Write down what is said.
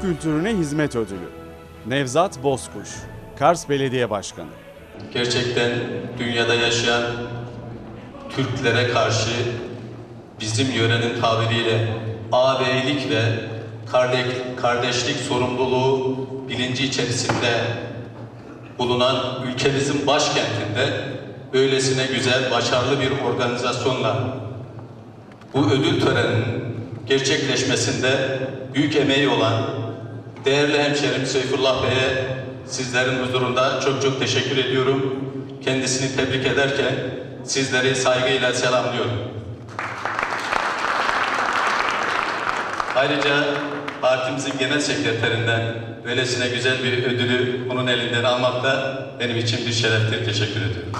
Kültürüne hizmet ödülü. Nevzat Bozkuş, Kars Belediye Başkanı. gerçekten dünyada yaşayan Türklere karşı bizim yörenin tabiriyle ağabeylik ve kardeş- kardeşlik sorumluluğu bilinci içerisinde bulunan ülkemizin başkentinde öylesine güzel, başarılı bir organizasyonla bu ödül töreninin gerçekleşmesinde büyük emeği olan değerli hemşerim Seyfullah Bey'e sizlerin huzurunda çok çok teşekkür ediyorum. Kendisini tebrik ederken sizleri saygıyla selamlıyorum. Ayrıca partimizin genel sekreterinden böylesine güzel bir ödülü onun elinden almak da benim için bir şereftir. Teşekkür ediyorum.